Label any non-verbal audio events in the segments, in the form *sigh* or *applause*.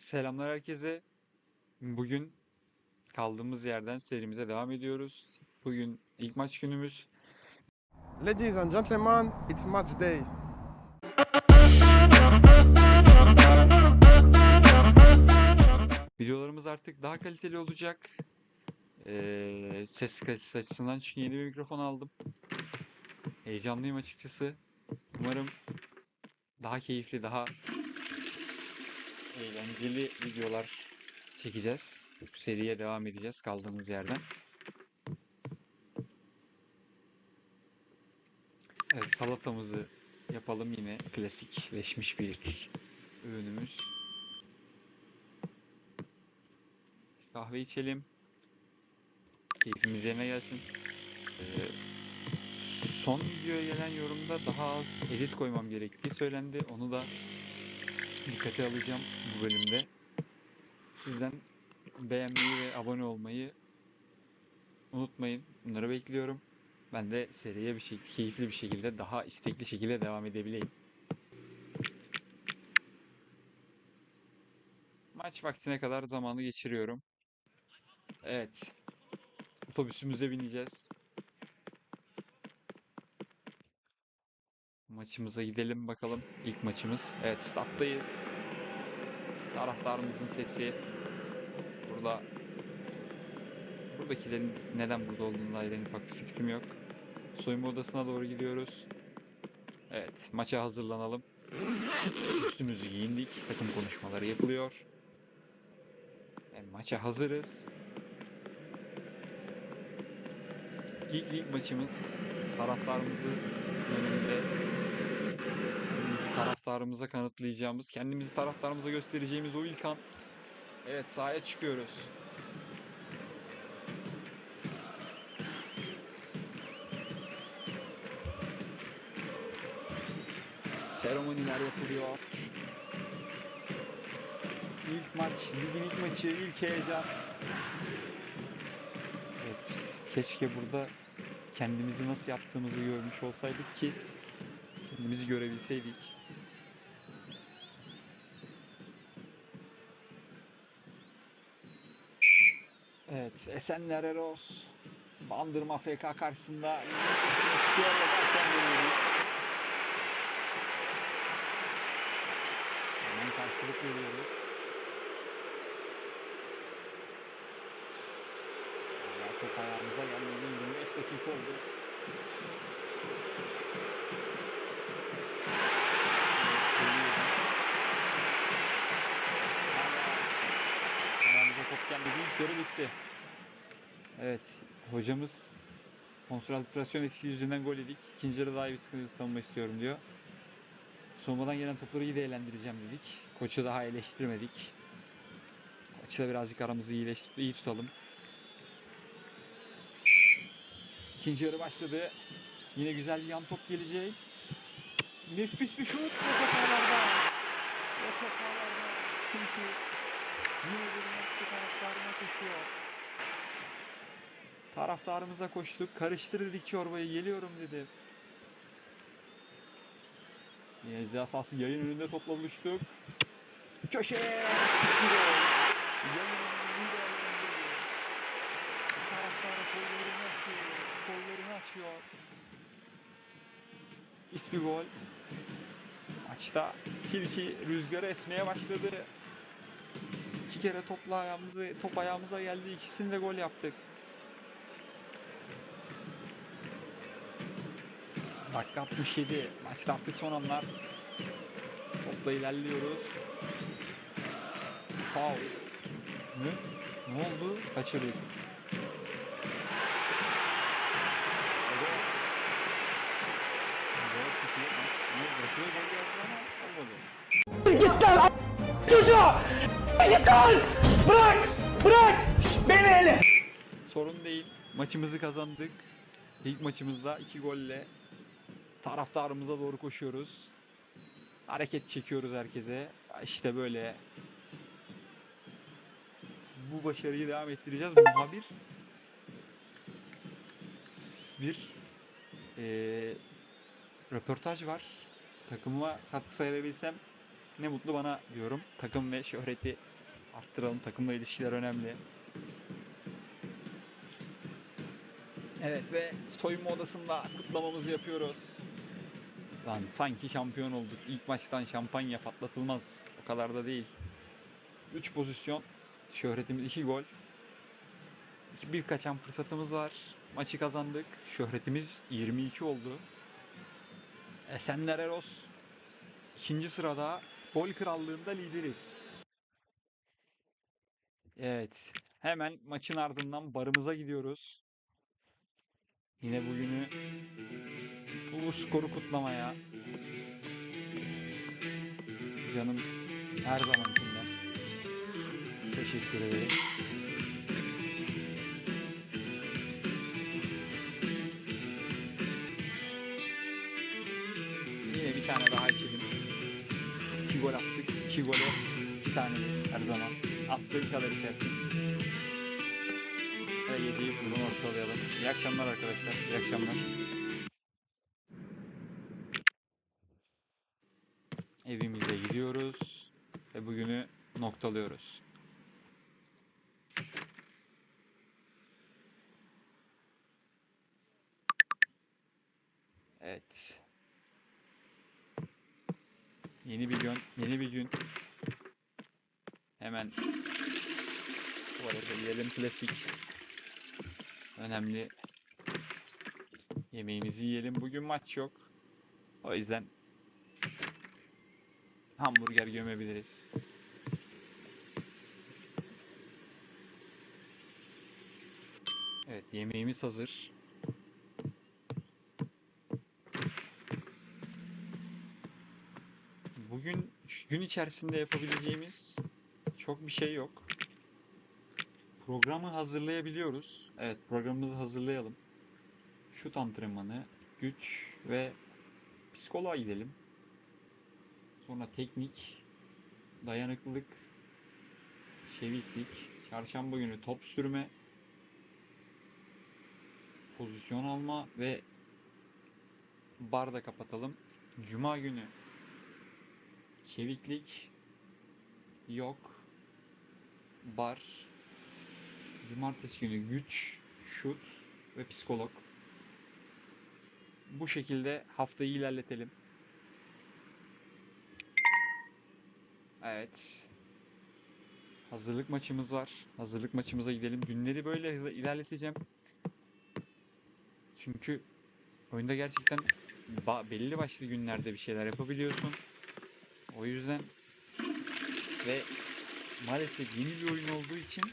Selamlar herkese. Bugün kaldığımız yerden serimize devam ediyoruz. Bugün ilk maç günümüz. Ladies and gentlemen, it's match day. Videolarımız artık daha kaliteli olacak. Ee, ses kalitesi açısından çünkü yeni bir mikrofon aldım. Heyecanlıyım açıkçası. Umarım daha keyifli, daha eğlenceli videolar çekeceğiz. Seriye devam edeceğiz kaldığımız yerden. Evet, salatamızı yapalım yine klasikleşmiş bir ürünümüz. Kahve içelim. Keyfimiz yerine gelsin. Ee, son videoya gelen yorumda daha az edit koymam gerektiği söylendi. Onu da dikkate alacağım bu bölümde. Sizden beğenmeyi ve abone olmayı unutmayın. Bunları bekliyorum. Ben de seriye bir şey, keyifli bir şekilde, daha istekli şekilde devam edebileyim. Maç vaktine kadar zamanı geçiriyorum. Evet. Otobüsümüze bineceğiz. Maçımıza gidelim bakalım. İlk maçımız. Evet, stat'tayız. Taraftarımızın sesi. Burada buradakilerin neden burada olduğuna dair en ufak bir fikrim yok. Soyunma odasına doğru gidiyoruz. Evet, maça hazırlanalım. Üstümüzü giyindik. Takım konuşmaları yapılıyor. Yani maça hazırız. İlk lig maçımız taraftarımızı önünde taraftarımıza kanıtlayacağımız, kendimizi taraftarımıza göstereceğimiz o ilk an. Evet sahaya çıkıyoruz. Seremoniler yapılıyor. İlk maç, ligin ilk maçı, ilk heyecan. Evet, keşke burada kendimizi nasıl yaptığımızı görmüş olsaydık ki kendimizi görebilseydik. Evet, Esenler Eros Bandırma FK karşısında. Hemen karşılık veriyoruz. Top ayağımıza gelmedi. 25 dakika oldu. Ayağımıza top gelmedi. İlk yarı bitti. Evet. Hocamız konsantrasyon eski yüzünden gol yedik. İkinci yarı daha iyi bir sıkıntı savunma istiyorum diyor. Soğumadan gelen topları iyi değerlendireceğim dedik. Koçu daha eleştirmedik. Koçla birazcık aramızı iyileş iyi tutalım. İkinci yarı başladı. Yine güzel bir yan top gelecek. Nefis bir şut. O top ağlarda. O top ağlarda. Çünkü yine bir maçta taraftarına koşuyor. Taraftarımıza koştuk. Karıştır dedik çorbayı. Geliyorum dedi. Yine ceza sahası yayın önünde topla buluştuk. Köşeye! Taraftara kollarını açıyor. Nefis bir gol. Maçta tilki rüzgarı esmeye başladı. İki kere topla ayağımızı, top ayağımıza geldi. İkisini de gol yaptık. Dakika 67. Maçta artık son anlar. Topla ilerliyoruz. Foul. Ne? Ne oldu? Kaçırdık. Çocuğa! Git! Bırak! Bırak! Beni hele! Sorun değil. Maçımızı kazandık. İlk maçımızda iki golle taraftarımıza doğru koşuyoruz. Hareket çekiyoruz herkese. İşte böyle. Bu başarıyı devam ettireceğiz. Muhabir bir eee röportaj var. Takımıma katkı sayılabilsem Ne mutlu bana diyorum. Takım ve şöhreti arttıralım. Takımla ilişkiler önemli. Evet ve soyunma odasında kutlamamızı yapıyoruz. Lan sanki şampiyon olduk. İlk maçtan şampanya patlatılmaz. O kadar da değil. 3 pozisyon. Şöhretimiz 2 gol. Bir kaçan fırsatımız var. Maçı kazandık. Şöhretimiz 22 oldu. Esenler Eros ikinci sırada gol krallığında lideriz. Evet. Hemen maçın ardından barımıza gidiyoruz. Yine bugünü bu skoru kutlamaya canım her zamankinden teşekkür ederim. Yine bir tane daha içelim. İki gol attık. İki gole iki tane her zaman. Attığın kadar içersin. Ve geceyi buradan ortalayalım. İyi akşamlar arkadaşlar. İyi akşamlar. Evimize gidiyoruz. Ve bugünü noktalıyoruz. Evet. Yeni bir gün, yeni bir gün. Hemen bu arada yiyelim klasik. Önemli yemeğimizi yiyelim. Bugün maç yok. O yüzden hamburger gömebiliriz. Evet yemeğimiz hazır. Bugün gün içerisinde yapabileceğimiz çok bir şey yok. Programı hazırlayabiliyoruz. Evet programımızı hazırlayalım. Şut antrenmanı, güç ve psikoloğa gidelim. Sonra teknik, dayanıklılık, çeviklik, çarşamba günü top sürme, pozisyon alma ve barda kapatalım. Cuma günü çeviklik yok. Bar. Cumartesi günü güç, şut ve psikolog. Bu şekilde haftayı ilerletelim. Evet. Hazırlık maçımız var. Hazırlık maçımıza gidelim. Günleri böyle hızlı ilerleteceğim. Çünkü oyunda gerçekten ba- belli başlı günlerde bir şeyler yapabiliyorsun. O yüzden ve maalesef yeni bir oyun olduğu için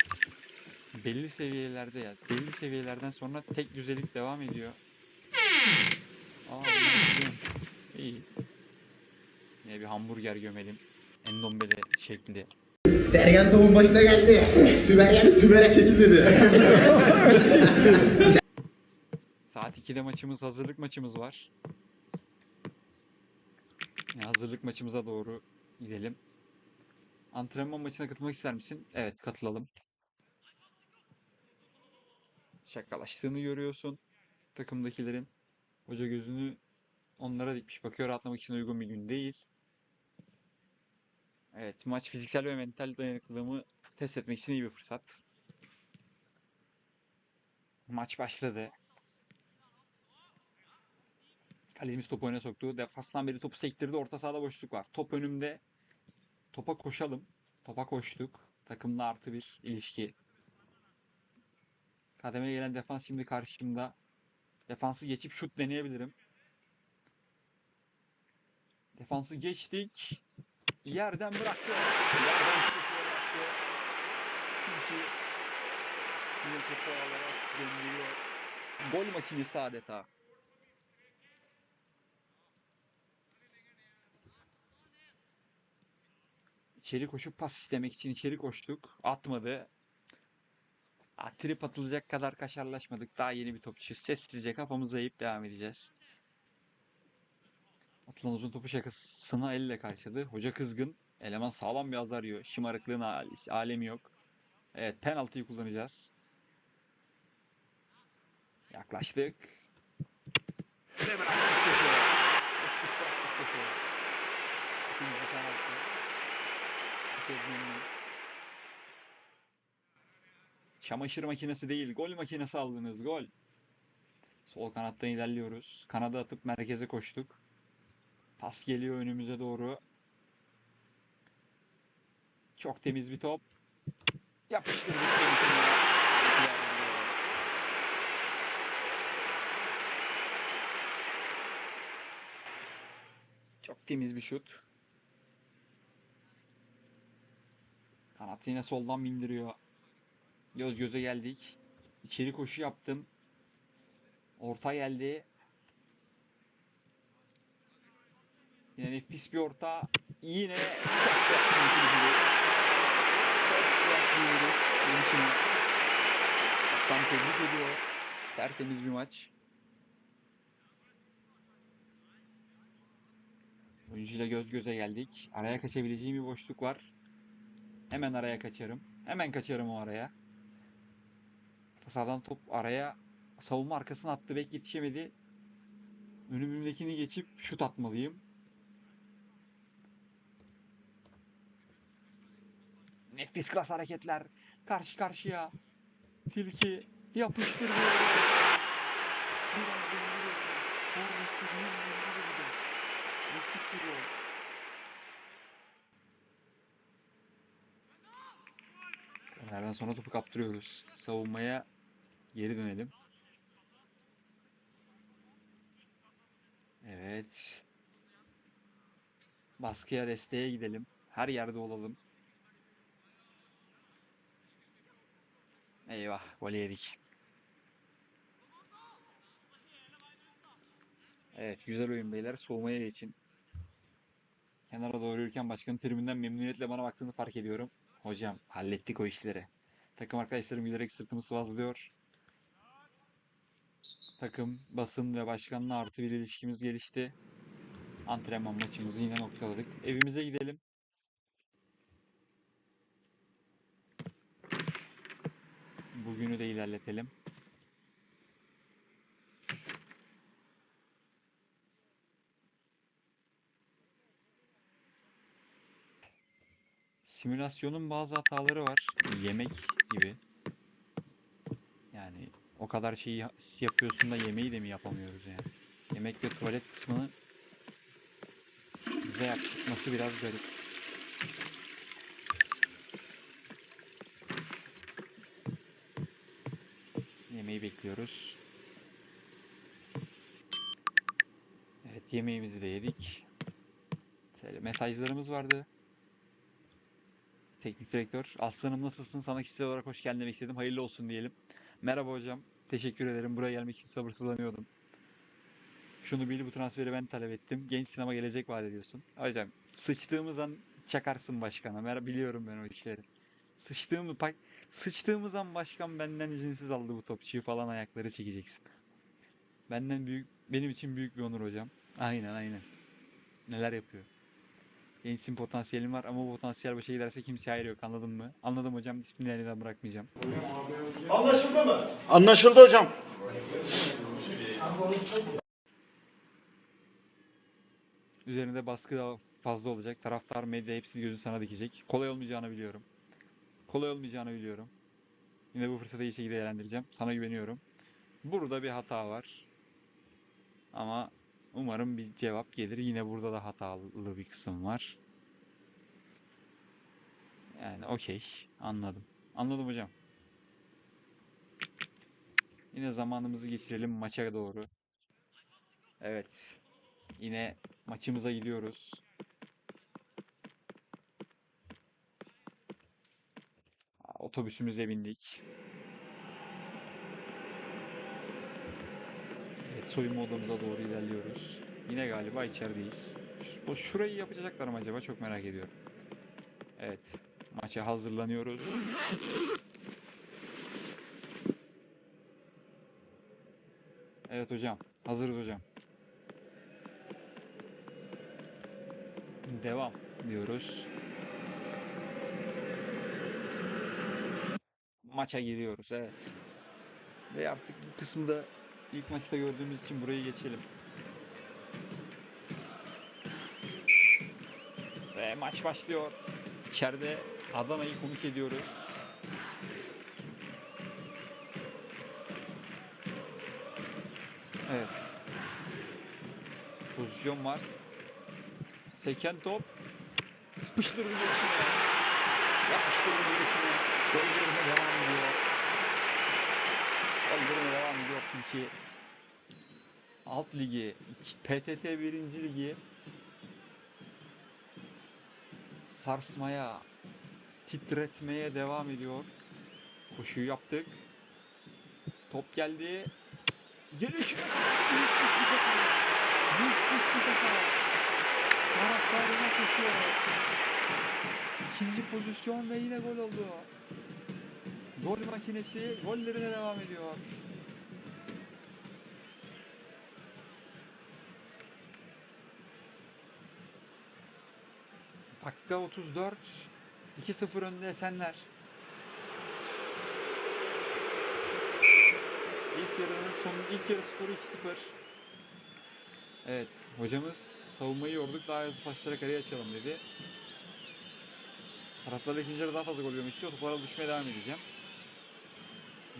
belli seviyelerde ya belli seviyelerden sonra tek düzelik devam ediyor. Aa, iyi. Yine bir hamburger gömelim. Endombele şekli. Sergen topun başına geldi. Tümerek, tümerek çekil dedi. *laughs* Saat 2'de maçımız, hazırlık maçımız var. Yani hazırlık maçımıza doğru gidelim. Antrenman maçına katılmak ister misin? Evet, katılalım. Şakalaştığını görüyorsun takımdakilerin. Hoca gözünü onlara dikmiş. Bakıyor rahatlamak için uygun bir gün değil. Evet, maç fiziksel ve mental dayanıklılığımı test etmek için iyi bir fırsat. Maç başladı. Kalecimiz topu öne soktu. Defanstan beri topu sektirdi. Orta sahada boşluk var. Top önümde. Topa koşalım. Topa koştuk. Takımla artı bir ilişki. Kademeye gelen defans şimdi karşımda. Defansı geçip şut deneyebilirim. Defansı geçtik. Yerden bıraktı. Yerden köşeye bıraktı. Çünkü yine. Gol makinesi adeta. İçeri koşup pas istemek için içeri koştuk. Atmadı. Trip atılacak kadar kaşarlaşmadık. Daha yeni bir topçu. Sessizce kafamızı eğip devam edeceğiz. Atılan uzun topu şakasına elle karşıladı. Hoca kızgın. Eleman sağlam bir azar yiyor. Şımarıklığın al- alemi yok. Evet penaltıyı kullanacağız. Yaklaştık. Ve bıraktık köşeye. Öpüş bıraktık köşeye. İkinci penaltı. Çamaşır makinesi değil, gol makinesi aldınız, gol. Sol kanattan ilerliyoruz. Kanada atıp merkeze koştuk. Pas geliyor önümüze doğru. Çok temiz bir top. Yapıştırdık. Çok temiz bir şut. Kanat yine soldan bindiriyor. Göz göze geldik. İçeri koşu yaptım. Orta geldi. Yine nefis bir orta. Yine çok. Kaptan tebrik ediyor. Tertemiz bir maç. Oyuncuyla göz göze geldik. Araya kaçabileceğim bir boşluk var. Hemen araya kaçarım. Hemen kaçarım o araya. Sahadan top araya savunma arkasına attı. Bek yetişemedi. Önümündekini geçip şut atmalıyım. Nefis klas hareketler. Karşı karşıya. Tilki yapıştırdı. Biraz dengeli. Forvet'te değil dengeli bir de. Nefis bir gol. Kornerden sonra topu kaptırıyoruz. Savunmaya geri dönelim. Evet. Baskıya desteğe gidelim. Her yerde olalım. Eyvah, gol yedik. Evet, güzel oyun beyler. Soğumaya geçin. Kenara doğru yürürken başkanın tribünden memnuniyetle bana baktığını fark ediyorum. Hocam, hallettik o işleri. Takım arkadaşlarım gülerek sırtımı sıvazlıyor. Takım, basın ve başkanla artı bir ilişkimiz gelişti. Antrenman maçımızı yine noktaladık. Evimize gidelim. Bugünü de ilerletelim. Simülasyonun bazı hataları var. Yemek gibi. Yani o kadar şeyi ya- yapıyorsun da yemeği de mi yapamıyoruz yani? Yemek ve tuvalet kısmını bize yapması biraz garip. Yemeği bekliyoruz. Evet yemeğimizi de yedik. Mesajlarımız vardı. Teknik direktör. Aslanım nasılsın? Sana kişisel olarak hoş geldin demek istedim. Hayırlı olsun diyelim. Merhaba hocam. Teşekkür ederim. Buraya gelmek için sabırsızlanıyordum. Şunu bil bu transferi ben talep ettim. Genç sinema gelecek vaat ediyorsun. Hocam sıçtığımız an çakarsın başkana. Mer biliyorum ben o işleri. Sıçtığımız, bak, sıçtığımız an başkan benden izinsiz aldı bu topçuyu falan ayakları çekeceksin. Benden büyük, benim için büyük bir onur hocam. Aynen aynen. Neler yapıyor. Gençsin potansiyelim var ama bu potansiyel başa giderse kimseye hayır yok anladın mı? Anladım hocam ismini elinden bırakmayacağım. Anlaşıldı mı? Anlaşıldı hocam. Üzerinde baskı daha fazla olacak. Taraftar, medya hepsini gözü sana dikecek. Kolay olmayacağını biliyorum. Kolay olmayacağını biliyorum. Yine bu fırsatı iyi şekilde değerlendireceğim. Sana güveniyorum. Burada bir hata var. Ama umarım bir cevap gelir. Yine burada da hatalı bir kısım var. Yani okey. Anladım. Anladım hocam. Yine zamanımızı geçirelim maça doğru. Evet. Yine maçımıza gidiyoruz. Otobüsümüze bindik. Soyunma odamıza doğru ilerliyoruz. Yine galiba içerideyiz. O şurayı yapacaklar mı acaba? Çok merak ediyorum. Evet, maça hazırlanıyoruz. Evet hocam, hazırız hocam. Devam diyoruz. Maça giriyoruz evet. Ve artık bu kısımda ilk maçta gördüğümüz için burayı geçelim. Ve maç başlıyor. İçeride Adana'yı konuk ediyoruz. Evet. Pozisyon var. Seken top. Yapıştırdı gelişine. Yapıştırdı gelişine. Gollerine devam ediyor. Gollerine devam ediyor Türkiye. Alt ligi, PTT 1. ligi sarsmaya, titretmeye devam ediyor. Koşuyu yaptık. Top geldi. Kafa. Taraftarına koşuyor. İkinci pozisyon ve yine gol oldu. Gol makinesi gollerine devam ediyor. Dakika 34. 2-0 önde Esenler. İlk yarının son ilk yarı skoru 2-0. Evet, hocamız savunmayı yorduk daha hızlı paslara kaleye açalım dedi. Taraftarlar ikinci yarı daha fazla gol görmek istiyor. Toplara düşmeye devam edeceğim.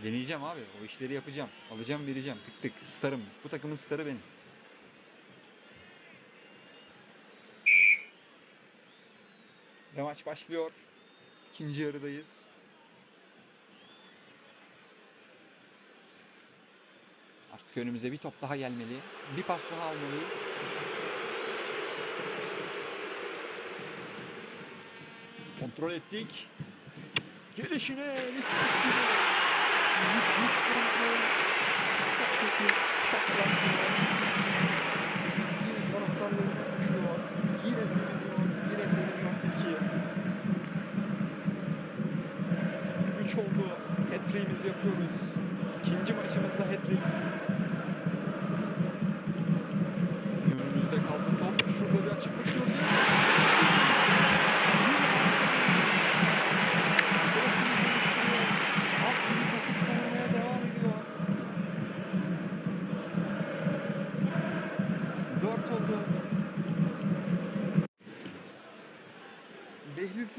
Deneyeceğim abi. O işleri yapacağım. Alacağım vereceğim. Tık tık. Starım. Bu takımın starı benim. Ve maç başlıyor. İkinci yarıdayız. Artık önümüze bir top daha gelmeli. Bir pas daha almalıyız. Kontrol ettik. Gelişine müthiş bir gol. Müthiş kontrol. Çok teknik, çok klas bir gol. Yine taraftarlarına koşuyor. Yine seviniyor. Yine seviniyor Tilki. 3 oldu. Hat-trick'imizi yapıyoruz. İkinci maçımızda hat-trick.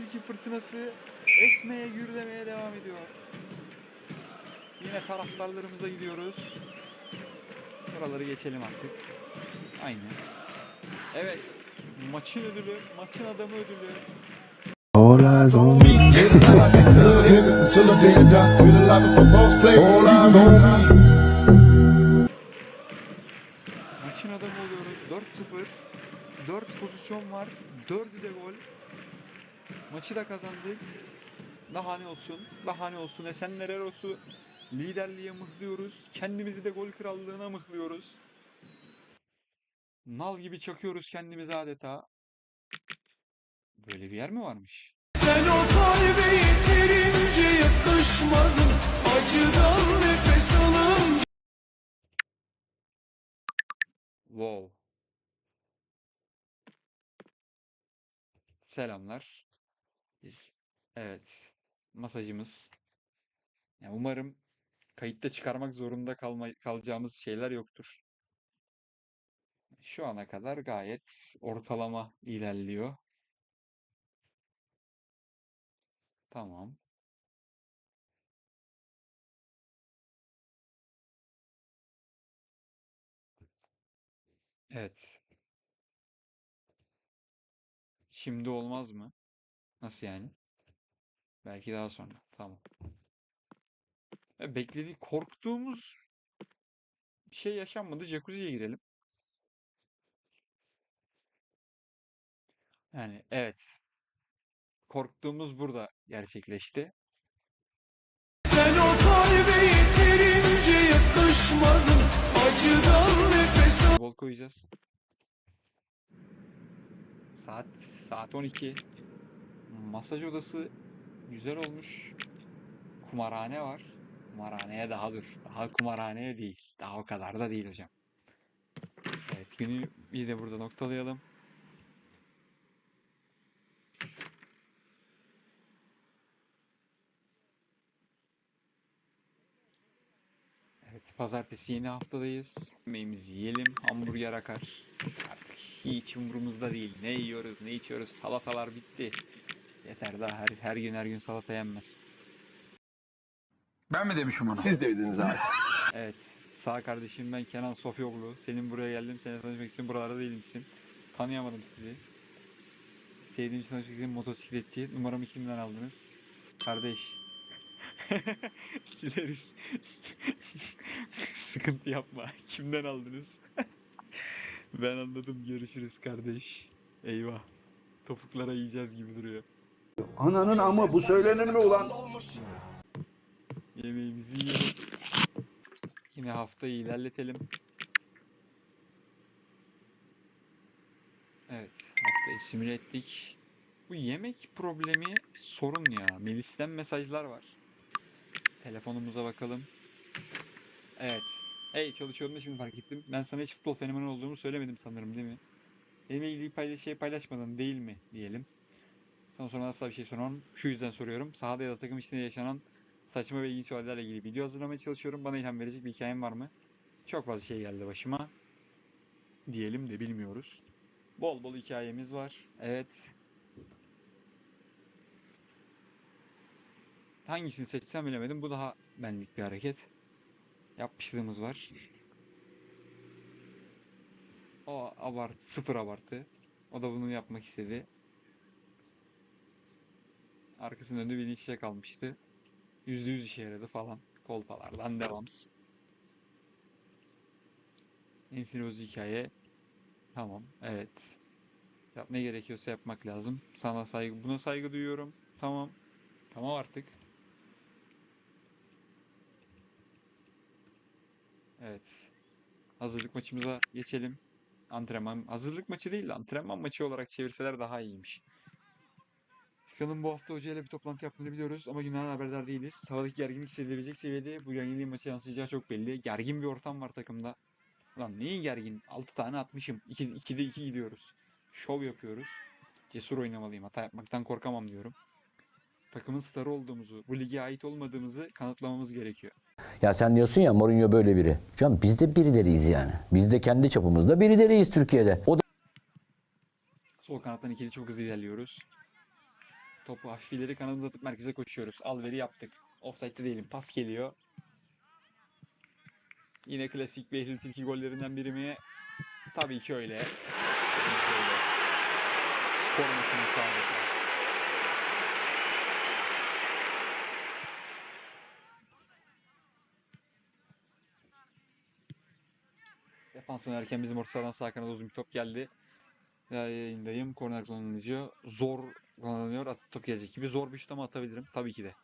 12 fırtınası esmeye gürlemeye devam ediyor. Yine taraftarlarımıza gidiyoruz. Buraları geçelim artık. Aynı. Evet. Maçın ödülü, maçın adamı ödülü. All eyes on me. Maçın adamı oluyoruz. 4-0. 4 pozisyon var. 4'ü de gol. Maçı da kazandık. Daha ne olsun? Daha ne olsun? Esenler Eros'u liderliğe mıhlıyoruz. Kendimizi de gol krallığına mıhlıyoruz. Nal gibi çakıyoruz kendimizi adeta. Böyle bir yer mi varmış? Sen o kalbe yeterince yakışmadın Acıdan nefes alın Wow. Selamlar. Biz evet masajımız. Ya umarım kayıtta çıkarmak zorunda kalma, kalacağımız şeyler yoktur. Şu ana kadar gayet ortalama ilerliyor. Tamam. Evet. Şimdi olmaz mı? Nasıl yani? Belki daha sonra. Tamam. E, beklediği korktuğumuz bir şey yaşanmadı. Jacuzziye girelim. Yani evet. Korktuğumuz burada gerçekleşti. Sen o kalbe yeterince yakışmadın Acıdan nefes alın Gol koyacağız. Saat saat 12. Masaj odası güzel olmuş. Kumarhane var. Kumarhaneye daha dur. Daha kumarhaneye değil. Daha o kadar da değil hocam. Evet günü bir de burada noktalayalım. Evet pazartesi yeni haftadayız. Yemeğimizi yiyelim. Hamburger akar. Artık hiç umurumuzda değil. Ne yiyoruz ne içiyoruz. Salatalar bitti. Yeter daha her, her gün her gün salata yenmez. Ben mi demişim onu? Siz dediniz abi. *laughs* Evet. Sağ kardeşim ben Kenan Sofyoglu. Senin buraya geldim. Seni tanışmak için buralarda değilmişsin. Tanıyamadım sizi. Sevdiğim için tanışmak için motosikletçi. Numaramı kimden aldınız? Kardeş. *laughs* Sileriz. *laughs* Sıkıntı yapma. Kimden aldınız? ben anladım. Görüşürüz kardeş. Eyvah. Topuklara yiyeceğiz gibi duruyor. Ananın ama bu söylenir mi ulan? Yemeğimizi yiyelim. Yine haftayı ilerletelim. Evet, haftayı simüle ettik. Bu yemek problemi sorun ya. Melis'ten mesajlar var. Telefonumuza bakalım. Evet. Hey çalışıyorum da şimdi fark ettim. Ben sana hiç futbol fenomeni olduğumu söylemedim sanırım değil mi? Benimle ilgili paylaş şey paylaşmadın değil mi diyelim. Sana sonra asla bir şey sormam. Şu yüzden soruyorum. Sahada ya da takım içinde yaşanan saçma ve ilginç olaylarla ilgili video hazırlamaya çalışıyorum. Bana ilham verecek bir hikayem var mı? Çok fazla şey geldi başıma. Diyelim de bilmiyoruz. Bol bol hikayemiz var. Evet. Hangisini seçsem bilemedim. Bu daha benlik bir hareket. Yapmışlığımız var. O abartı, sıfır abartı. O da bunu yapmak istedi. Arkasının önünde bir işe kalmıştı. Yüzde yüz işe yaradı falan. Kolpalardan devams. En sinir bozucu hikaye. Tamam, evet. Yap ne gerekiyorsa yapmak lazım. Sana saygı, buna saygı duyuyorum. Tamam. Tamam artık. Evet. Hazırlık maçımıza geçelim. Antrenman, hazırlık maçı değil de antrenman maçı olarak çevirseler daha iyiymiş. FIFA'nın bu hafta hocayla bir toplantı yaptığını biliyoruz ama günden haberdar değiliz. Havadaki gerginlik hissedilebilecek seviyede bu gerginliğin maça yansıyacağı çok belli. Gergin bir ortam var takımda. Lan neyin gergin? 6 tane atmışım. 2, 2'de 2 gidiyoruz. Şov yapıyoruz. Cesur oynamalıyım. Hata yapmaktan korkamam diyorum. Takımın starı olduğumuzu, bu lige ait olmadığımızı kanıtlamamız gerekiyor. Ya sen diyorsun ya Mourinho böyle biri. Can biz de birileriyiz yani. Biz de kendi çapımızda birileriyiz Türkiye'de. O da Sol kanattan ikili çok hızlı ilerliyoruz. Topu hafif ileri kanadımıza atıp merkeze koşuyoruz. Alveri yaptık. Offside'de değilim. Pas geliyor. Yine klasik Behlül Tilki gollerinden biri mi? Tabii ki öyle. Tabii ki öyle. Skor makinesi adeta. Defans oynarken bizim orta sahadan sağ kanada uzun bir top geldi. Ya yayındayım. Korner kullanılıyor. Zor kullanılıyor. At, top gelecek gibi. Zor bir şut ama atabilirim. Tabii ki de.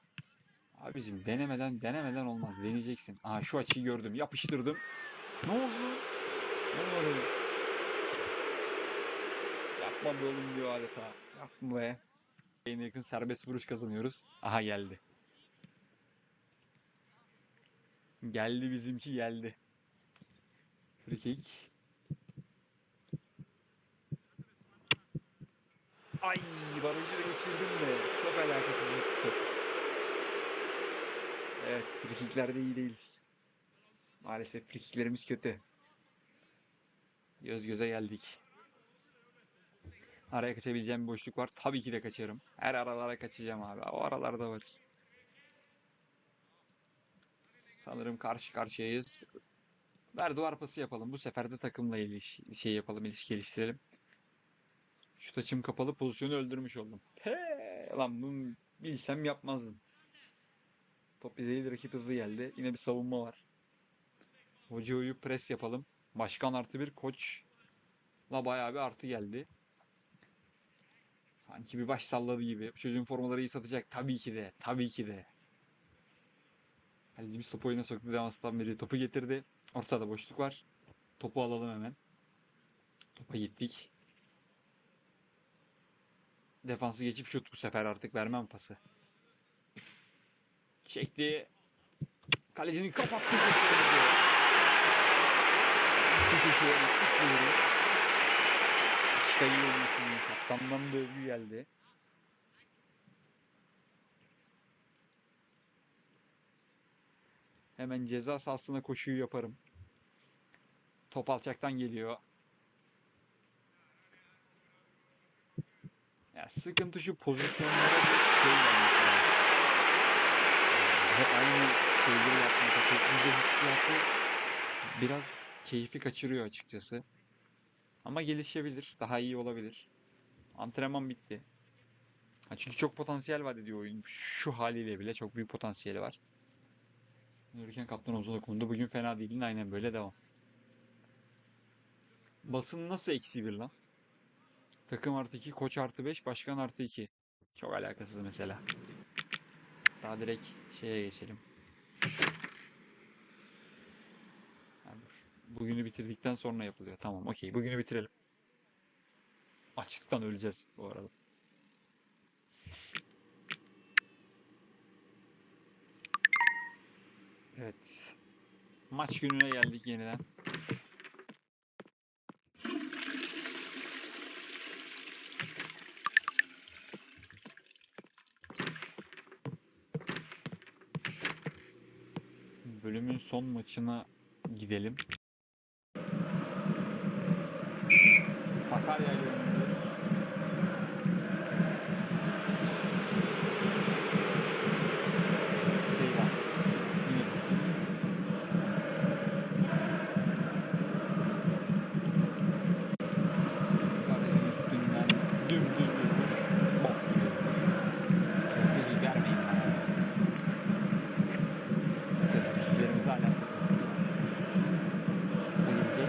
Abicim denemeden denemeden olmaz. Deneyeceksin. Aha şu açıyı gördüm. Yapıştırdım. Ne oldu? Ne oldu? Yapma be oğlum diyor adeta. Yapma be. En yakın serbest vuruş kazanıyoruz. Aha geldi. Geldi bizimki geldi. Free kick. Ay barajı da geçirdim de çok alakasız top. Evet frikiklerde iyi değiliz. Maalesef frikiklerimiz kötü. Göz göze geldik. Araya kaçabileceğim bir boşluk var. Tabii ki de kaçarım. Her aralara kaçacağım abi. O aralarda varız. Sanırım karşı karşıyayız. Ver duvar pası yapalım. Bu sefer de takımla iliş şey yapalım, ilişki geliştirelim. Şut açım kapalı pozisyonu öldürmüş oldum. He, lan bunu bilsem yapmazdım. Top bize değil rakip hızlı geldi. Yine bir savunma var. Hocao'yu pres yapalım. Başkan artı bir koç. La bayağı bir artı geldi. Sanki bir baş salladı gibi. Çocuğun formaları iyi satacak. Tabii ki de. Tabii ki de. Kalecimiz topu oyuna soktu. Devanstan beri topu getirdi. Ortada boşluk var. Topu alalım hemen. Topa gittik. Defansı geçip şut bu sefer artık vermem pası. Çekti. Kalecinin diyoruz. Başka iyi. Kaptandan da övgü geldi. Hemen ceza sahasına koşuyu yaparım. Top alçaktan geliyor. Ya sıkıntı şu pozisyonlara bir şey lazım. Ee, Hep aynı şeyleri yapmak, düze hissiyatı biraz keyfi kaçırıyor açıkçası. Ama gelişebilir, daha iyi olabilir. Antrenman bitti. Ha çünkü çok potansiyel vaat ediyor oyun. Şu haliyle bile çok büyük potansiyeli var. Yürürken kaptan omzuna konuda bugün fena değildin aynen böyle devam. Basın nasıl eksi bir lan? Takım artı 2, koç artı 5, başkan artı 2. Çok alakasız mesela. Daha direkt şeye geçelim. Bugünü bitirdikten sonra yapılıyor. Tamam okey bugünü bitirelim. Açlıktan öleceğiz bu arada. Evet. Maç gününe geldik yeniden. Bölümün son maçına gidelim. Sakarya ile oynuyoruz. Eyvah. Yine bir Garajın üstünden dümdüz bir vuruş. Bok gibi vuruş. Refleki vermeyin bana. Tepkilerimizi hala kötü. Kupa gelecek.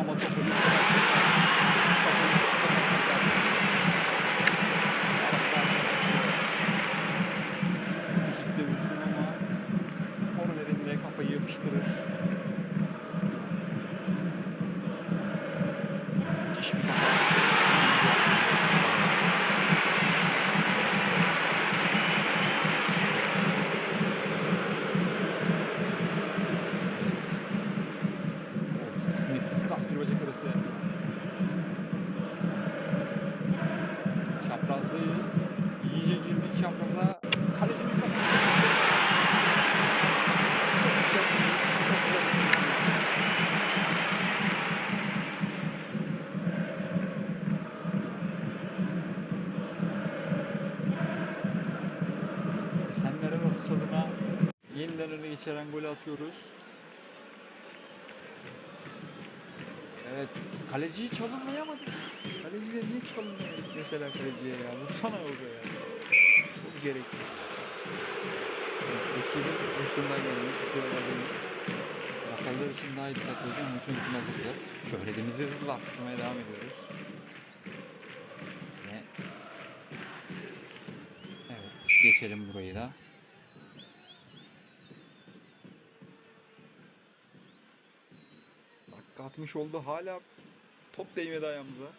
Ama topu bir Frikikte üzgün ama kornerinde kafayı yapıştırır. Müthiş bir kafa. Evet. Of, net diskas bir bacak arası. Çaprazdayız. İyice girdik çapraza. Kalecinin kafası. Çok güzel. Çok güzel. Esenler'in ortasadına yeniden öne geçeren golü atıyoruz. Evet, kaleciyi çalımlayamadık. Kaleciyle niye çalımlayamadık mesela kaleciye ya? Vursana orada ya. Çok gereksiz. Evet, Rakibin üstünden geliyoruz. Sıralarını. Rakallar için daha dikkatli olacağım. Maçın hükmünü hazırlayacağız. Şöhretimizi hızla arttırmaya devam ediyoruz. Ve Evet, geçelim burayı da. 60 oldu hala top değmedi ayağımıza.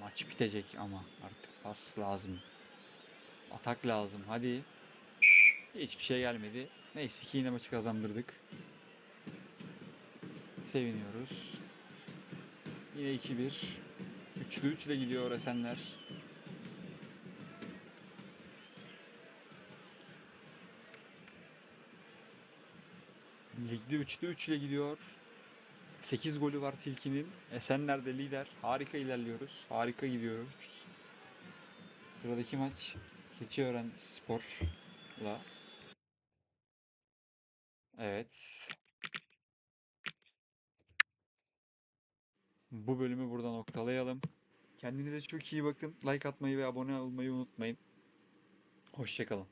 Maç bitecek ama artık pas lazım. Atak lazım hadi. Hiçbir şey gelmedi. Neyse ki yine maçı kazandırdık. Seviniyoruz. Yine 2-1. 3'lü 3 ile gidiyor Esenler. Ligde 3'lü 3 ile gidiyor. 8 golü var Tilki'nin. Esenler de lider. Harika ilerliyoruz. Harika gidiyoruz. Sıradaki maç Keçiören Spor'la. Evet. Bu bölümü burada noktalayalım. Kendinize çok iyi bakın. Like atmayı ve abone olmayı unutmayın. Hoşçakalın.